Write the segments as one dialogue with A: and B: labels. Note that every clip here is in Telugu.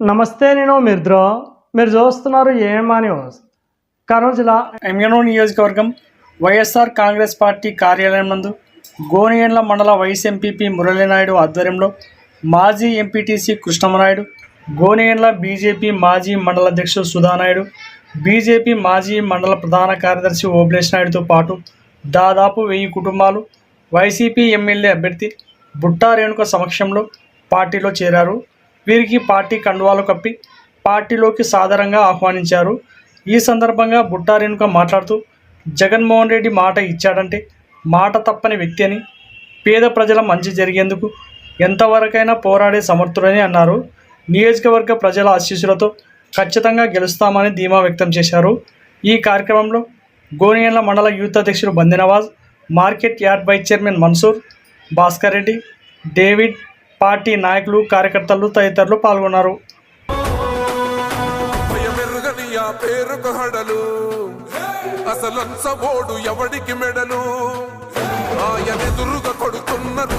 A: నమస్తే నేను మిర్ద్రో. మీరు చూస్తున్నారు ఏమా న్యూస్. కర్నూలు జిల్లా
B: ఎమ్మెనో నియోజకవర్గం వైఎస్ఆర్ కాంగ్రెస్ పార్టీ కార్యాలయం నందు గోనియండ్ల మండల వైఎస్ ఎంపీపీ మురళీనాయుడు ఆధ్వర్యంలో మాజీ ఎంపీటీసీ కృష్ణమనాయుడు గోనియండ్ల బీజేపీ మాజీ మండల అధ్యక్షుడు సుధానాయుడు బీజేపీ మాజీ మండల ప్రధాన కార్యదర్శి ఓబ్లేష్ నాయుడుతో పాటు దాదాపు వెయ్యి కుటుంబాలు వైసీపీ ఎమ్మెల్యే అభ్యర్థి బుట్టా రేణుక సమక్షంలో పార్టీలో చేరారు. వీరికి పార్టీ కండువాలు కప్పి పార్టీలోకి సాధారణంగా ఆహ్వానించారు. ఈ సందర్భంగా బుట్టా రేణుక మాట్లాడుతూ జగన్మోహన్ రెడ్డి మాట ఇచ్చాడంటే మాట తప్పని వ్యక్తి అని పేద ప్రజల మంచి జరిగేందుకు ఎంతవరకైనా పోరాడే సమర్థుడని అన్నారు. నియోజకవర్గ ప్రజల ఆశీస్సులతో ఖచ్చితంగా గెలుస్తామని ధీమా వ్యక్తం చేశారు. ఈ కార్యక్రమంలో గోనియన్ల మండల యూత్ అధ్యక్షుడు Bandenawaz market yard vice chairman Mansoor Bhaskar Reddy David party నాయకులు కార్యకర్తలు తదితరులు పాల్గొన్నారు.
C: భయమెరుగని అసలంచబోడు ఎవడికి మెడలు? ఆయన ఎదురుగా కొడుతున్నది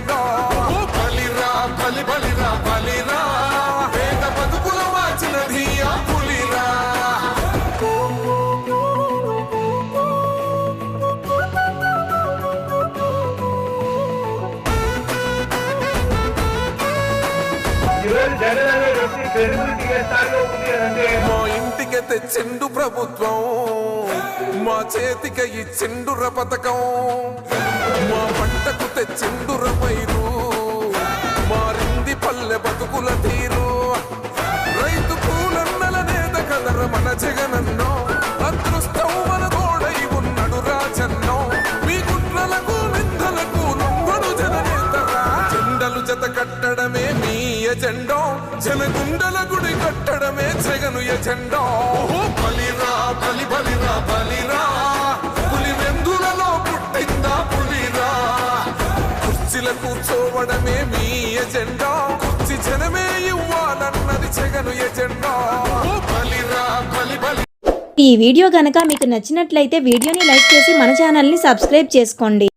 C: మా ఇంటికి తెచ్చిండు ప్రభుత్వం మా చేతికి చెండుర పథకం మా పంటకు తెచ్చిండుర పైరు మారింది పల్లె బతుకుల తీరు. రైతు పూలన్నల నేత కదర మన జగనన్నో అదృష్టం మన గోడై ఉన్నడు రాజన్నో. మీ గుట్లకు నిందలకు నొంగడు జననేతరా జెండలు జత కట్టడమే ఎజెండో? జనగుండల గుడి కట్టడమే జగను ఎజెండో. బలిరా బలి బలిరా బలిరా. పులి వెందులలో పుట్టిందా పులిరా? కుర్చీల కూర్చోవడమే మీ ఎజెండా. కుర్చీ జనమే ఇవ్వాలన్నది జగను ఎజెండా. బలిరా బలి బలి.
D: ఈ వీడియో గనక మీకు నచ్చినట్లయితే వీడియోని లైక్ చేసి మన ఛానల్ని సబ్స్క్రైబ్ చేసుకోండి.